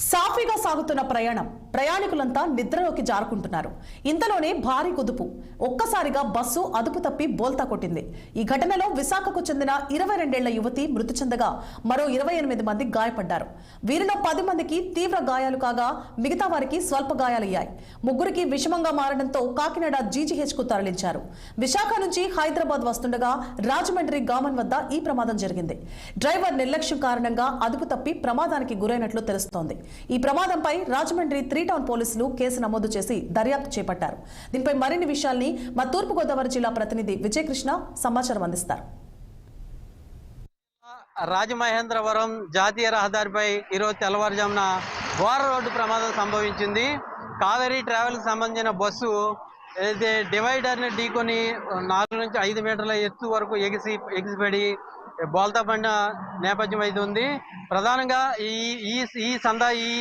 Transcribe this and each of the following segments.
సాఫీగా సాగుతున్న ప్రయాణం. ప్రయాణికులంతా నిద్రలోకి జారుకుంటున్నారు. ఇంతలోనే భారీ కుదుపు. ఒక్కసారిగా బస్సు అదుపు తప్పి బోల్తా కొట్టింది. ఈ ఘటనలో విశాఖకు చెందిన ఇరవై రెండేళ్ళ యువతి మృతి చెందగా మరో ఇరవై ఎనిమిది మంది గాయపడ్డారు. వీరిలో పది మందికి తీవ్ర గాయాలు కాగా మిగతా వారికి స్వల్ప గాయాలయ్యాయి. ముగ్గురికి విషమంగా మారడంతో కాకినాడ జీజీహెచ్కు తరలించారు. విశాఖ నుంచి హైదరాబాద్ వస్తుండగా రాజమండ్రి గామన్ వద్ద ఈ ప్రమాదం జరిగింది. డ్రైవర్ నిర్లక్ష్యం కారణంగా అదుపు తప్పి ప్రమాదానికి గురైనట్లు తెలుస్తోంది. ఈ ప్రమాదంపై రాజమండ్రి ఫ్రీటౌన్ పోలీసులు కేసు నమోదు చేసి దర్యాప్తు చేపట్టారు. దీనిపై మరిన్ని విషయాల్ని మా తూర్పుగోదావరి జిల్లా ప్రతినిధి విజయకృష్ణ సమాచారం అందిస్తారు. రాజమహేంద్రవరం జాతీయ రహదారిపై ఈరోజు తెల్లవారుజామున ఘోర రోడ్డు ప్రమాదం సంభవించింది. కావేరీ ట్రావెల్కి సంబంధించిన బస్సు అయితే డివైడర్ని ఢీకొని నాలుగు నుంచి ఐదు మీటర్ల ఎత్తు వరకు ఎగిసి ఎగిసిపడి బోల్తా పడిన నేపథ్యం అయితే ఉంది. ప్రధానంగా ఈ ఈ సందా ఈ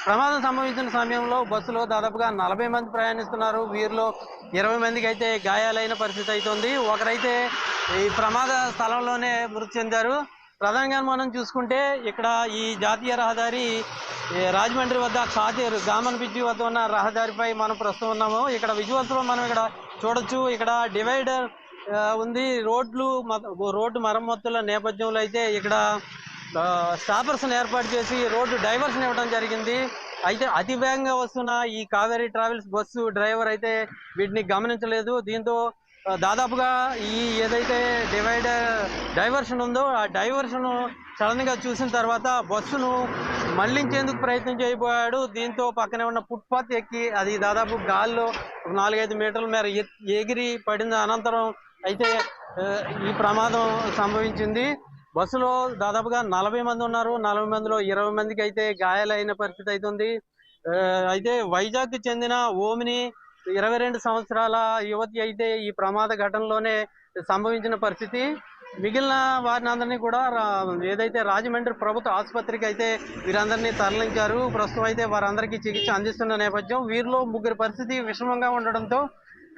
ప్రమాదం సంభవించిన సమయంలో బస్సులో దాదాపుగా నలభై మంది ప్రయాణిస్తున్నారు. వీరిలో ఇరవై మందికి అయితే గాయాలైన పరిస్థితి అయితే ఉంది ఒకరైతే ఈ ప్రమాద స్థలంలోనే మృతి చెందారు. ప్రధానంగా మనం చూసుకుంటే ఇక్కడ ఈ జాతీయ రహదారి రాజమండ్రి వద్ద ఖాతీర్ గామన్ బ్రిడ్జి వద్ద ఉన్న రహదారిపై మనం ప్రస్తుతం ఉన్నాము. ఇక్కడ విజువల్స్లో మనం ఇక్కడ చూడొచ్చు. ఇక్కడ డివైడర్ ఉంది. రోడ్లు రోడ్డు మరమ్మతుల నేపథ్యంలో అయితే ఇక్కడ స్టాపర్స్ ఏర్పాటు చేసి రోడ్డు డైవర్షన్ ఇవ్వడం జరిగింది. అయితే అతి వేగంగా వస్తున్న ఈ కావేరీ ట్రావెల్స్ బస్సు డ్రైవర్ అయితే వీటిని గమనించలేదు. దీంతో దాదాపుగా ఈ ఏదైతే డివైడర్ డైవర్షన్ ఉందో ఆ డైవర్షన్ సడన్గా చూసిన తర్వాత బస్సును మళ్ళించేందుకు ప్రయత్నం చేయబోయాడు. దీంతో పక్కనే ఉన్న ఫుట్పాత్ ఎక్కి అది దాదాపు గాల్లో ఒక నాలుగైదు మీటర్ల మేర ఎగిరి పడిన అనంతరం అయితే ఈ ప్రమాదం సంభవించింది. బస్సులో దాదాపుగా నలభై మంది ఉన్నారు. నలభై మందిలో ఇరవై మందికి అయితే గాయాలైన పరిస్థితి అయితే ఉంది అయితే వైజాగ్ చెందిన ఓమిని ఇరవై రెండు సంవత్సరాల యువతి అయితే ఈ ప్రమాద ఘటనలోనే సంభవించిన పరిస్థితి. మిగిలిన వారిని అందరినీ కూడా ఏదైతే రాజమండ్రి ప్రభుత్వ ఆసుపత్రికి అయితే వీరందరినీ తరలించారు. ప్రస్తుతం అయితే వారందరికీ చికిత్స అందిస్తున్న నేపథ్యం వీరిలో ముగ్గురు పరిస్థితి విషమంగా ఉండడంతో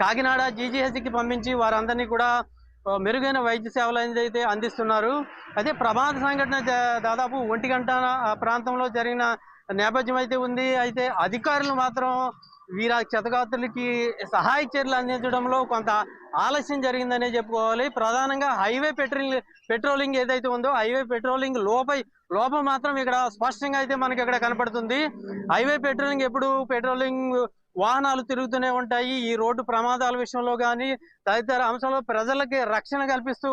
కాకినాడ జీజీహెచ్కి పంపించి వారందరినీ కూడా మెరుగైన వైద్య సేవలు అనేది అయితే అందిస్తున్నారు. అదే ప్రమాద సంఘటన దాదాపు ఒంటి గంట ప్రాంతంలో జరిగిన నేపథ్యం అయితే ఉంది. అయితే అధికారులు మాత్రం వీరా క్షతగాత్రులకి సహాయ చర్యలు అందించడంలో కొంత ఆలస్యం జరిగిందనే చెప్పుకోవాలి. ప్రధానంగా హైవే పెట్రోలింగ్ పెట్రోలింగ్ ఏదైతే ఉందో హైవే పెట్రోలింగ్ లోపై లోపం మాత్రం ఇక్కడ స్పష్టంగా అయితే మనకి ఇక్కడ కనపడుతుంది. హైవే పెట్రోలింగ్ ఎప్పుడు పెట్రోలింగ్ వాహనాలు తిరుగుతూనే ఉంటాయి. ఈ రోడ్డు ప్రమాదాల విషయంలో కానీ తదితర అంశంలో ప్రజలకి రక్షణ కల్పిస్తూ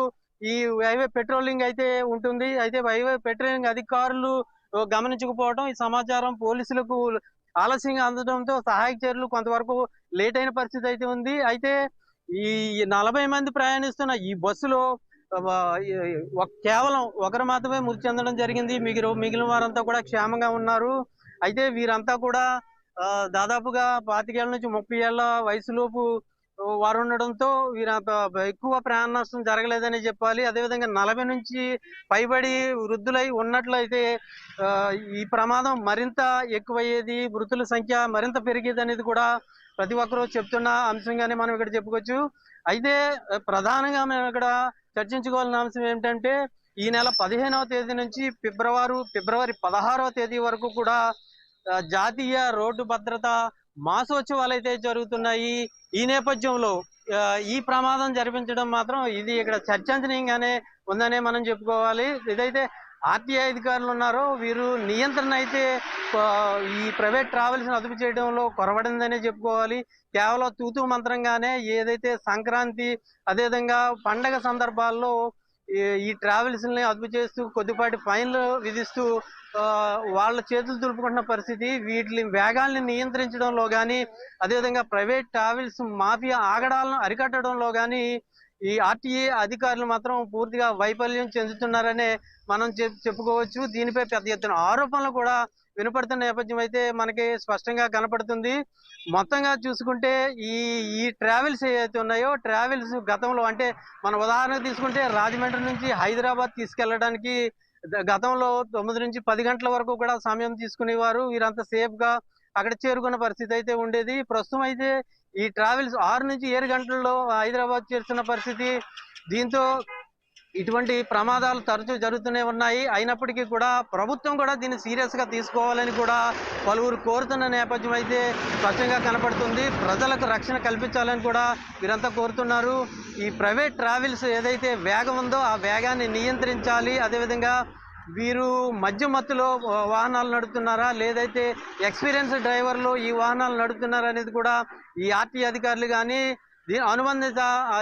ఈ హైవే పెట్రోలింగ్ అయితే ఉంటుంది. అయితే హైవే పెట్రోలింగ్ అధికారులు గమనించకపోవడం ఈ సమాచారం పోలీసులకు ఆలస్యంగా అందడంతో సహాయక చర్యలు కొంతవరకు లేట్ అయిన పరిస్థితి అయితే ఉంది. అయితే ఈ నలభై మంది ప్రయాణిస్తున్న ఈ బస్సులో కేవలం ఒకరు మాత్రమే మృతి చెందడం జరిగింది. మిగిలిన మిగిలిన వారంతా కూడా క్షేమంగా ఉన్నారు. అయితే వీరంతా కూడా దాదాపుగా పాతికేళ్ళ నుంచి ముప్పై ఏళ్ళ వయసులోపు వారు ఉండడంతో వీరు ఎక్కువ ప్రాణ నష్టం జరగలేదని చెప్పాలి. అదేవిధంగా నలభై నుంచి పైబడి వృద్ధులై ఉన్నట్లయితే ఈ ప్రమాదం మరింత ఎక్కువయ్యేది మృతుల సంఖ్య మరింత పెరిగేది అనేది కూడా ప్రతి ఒక్కరూ చెప్తున్న అంశంగానే మనం ఇక్కడ చెప్పుకోవచ్చు. అయితే ప్రధానంగా మనం ఇక్కడ చర్చించుకోవాల్సిన అంశం ఏమిటంటే ఈ నెల పదిహేనవ తేదీ నుంచి ఫిబ్రవరి ఫిబ్రవరి పదహారవ తేదీ వరకు కూడా జాతీయ రోడ్డు భద్రత మాసోత్సవాలు అయితే జరుగుతున్నాయి. ఈ నేపథ్యంలో ఈ ప్రమాదం జరిపించడం మాత్రం ఇది ఇక్కడ చర్చనీయంగానే ఉందనే మనం చెప్పుకోవాలి. ఇదైతే ఆర్టీఐ అధికారులు ఉన్నారో వీరు నియంత్రణ అయితే ఈ ప్రైవేట్ ట్రావెల్స్ అదుపు చేయడంలో కొరవడిందనే చెప్పుకోవాలి. కేవలం తూతూ మంత్రంగానే ఏదైతే సంక్రాంతి అదేవిధంగా పండగ సందర్భాల్లో ఈ- ఈ ట్రావెల్స్ని అదుపు చేస్తూ కొద్దిపాటి ఫైన్లు విధిస్తూ వాళ్ళ చేతులు దులుపుకుంటున్న పరిస్థితి వీటిని వేగాల్ని నియంత్రించడంలో కానీ అదేవిధంగా ప్రైవేట్ ట్రావెల్స్ మాఫియా ఆగడాలను అరికట్టడంలో కానీ ఈ ఆర్టీఏ అధికారులు మాత్రం పూర్తిగా వైఫల్యం చెందుతున్నారనే మనం చెప్ చెప్పుకోవచ్చు. దీనిపై పెద్ద ఎత్తున ఆరోపణలు కూడా వినపడుతున్న నేపథ్యం అయితే మనకి స్పష్టంగా కనపడుతుంది. మొత్తంగా చూసుకుంటే ఈ ఈ ట్రావెల్స్ ఏవైతే ఉన్నాయో ట్రావెల్స్ గతంలో అంటే మన ఉదాహరణకు తీసుకుంటే రాజమండ్రి నుంచి హైదరాబాద్ తీసుకెళ్ళడానికి గతంలో తొమ్మిది నుంచి పది గంటల వరకు కూడా సమయం తీసుకునేవారు. వీరంతా సేఫ్గా అక్కడ చేరుకున్న పరిస్థితి అయితే ఉండేది. ప్రస్తుతం అయితే ఈ ట్రావెల్స్ ఆరు నుంచి ఏడు గంటల్లో హైదరాబాద్ చేరుతున్న పరిస్థితి. దీంతో ఇటువంటి ప్రమాదాలు తరచూ జరుగుతూనే ఉన్నాయి. అయినప్పటికీ కూడా ప్రభుత్వం కూడా దీన్ని సీరియస్గా తీసుకోవాలని కూడా పలువురు కోరుతున్న నేపథ్యం అయితే స్పష్టంగా కనపడుతుంది. ప్రజలకు రక్షణ కల్పించాలని కూడా వీరంతా కోరుతున్నారు. ఈ ప్రైవేట్ ట్రావెల్స్ ఏదైతే వేగం ఉందో ఆ వేగాన్ని నియంత్రించాలి. అదేవిధంగా వీరు మధ్య మత్తులో వాహనాలు నడుపుతున్నారా? లేదైతే ఎక్స్పీరియన్స్ డ్రైవర్లు ఈ వాహనాలు నడుపుతున్నారా అనేది కూడా ఈ ఆర్టీ అధికారులు కానీ దీని అనుబంధిత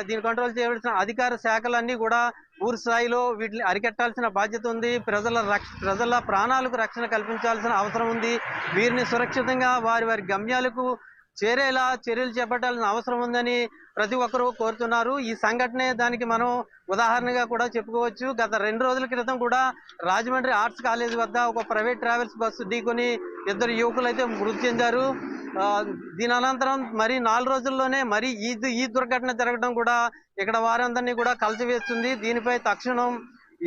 దీన్ని కంట్రోల్ చేయవలసిన అధికార శాఖలన్నీ కూడా ఊరు స్థాయిలో వీటిని అరికట్టాల్సిన బాధ్యత ఉంది. ప్రజల రక్ష ప్రజల ప్రాణాలకు రక్షణ కల్పించాల్సిన అవసరం ఉంది. వీరిని సురక్షితంగా వారి వారి గమ్యాలకు చేరేలా చర్యలు చేపట్టాల్సిన అవసరం ఉందని ప్రతి ఒక్కరూ కోరుతున్నారు. ఈ సంఘటనే దానికి మనం ఉదాహరణగా కూడా చెప్పుకోవచ్చు. గత రెండు రోజుల క్రితం కూడా రాజమండ్రి ఆర్ట్స్ కాలేజ్ వద్ద ఒక ప్రైవేట్ ట్రావెల్స్ బస్సు ఢీకొని ఇద్దరు యువకులు అయితే మృతి చెందారు. దీని అనంతరం మరి నాలుగు రోజుల్లోనే మరి ఈ ఈ దుర్ఘటన జరగడం కూడా ఇక్కడ వారందరినీ కూడా కలిసివేస్తుంది. దీనిపై తక్షణం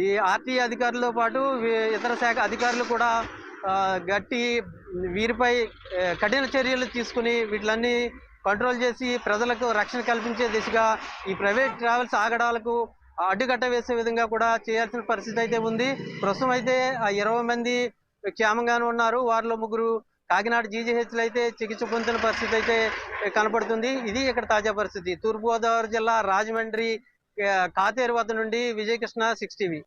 ఈ ఆర్టీ అధికారులతో పాటు ఇతర శాఖ అధికారులు కూడా గట్టి వీరిపై కఠిన చర్యలు తీసుకుని వీటిలన్నీ కంట్రోల్ చేసి ప్రజలకు రక్షణ కల్పించే దిశగా ఈ ప్రైవేట్ ట్రావెల్స్ ఆగడాలకు అడ్డుకట్ట వేసే విధంగా కూడా చేయాల్సిన పరిస్థితి అయితే ఉంది. ప్రస్తుతం అయితే ఆ ఇరవై మంది క్షేమంగానే ఉన్నారు. వారిలో ముగ్గురు కాకినాడ జీజీహెచ్లో అయితే చికిత్స పొందుతున్న పరిస్థితి అయితే కనపడుతుంది. ఇది ఇక్కడ తాజా పరిస్థితి. తూర్పుగోదావరి జిల్లా రాజమండ్రి కాతేరు వద్ద నుండి విజయకృష్ణ సిక్స్ టీవీ.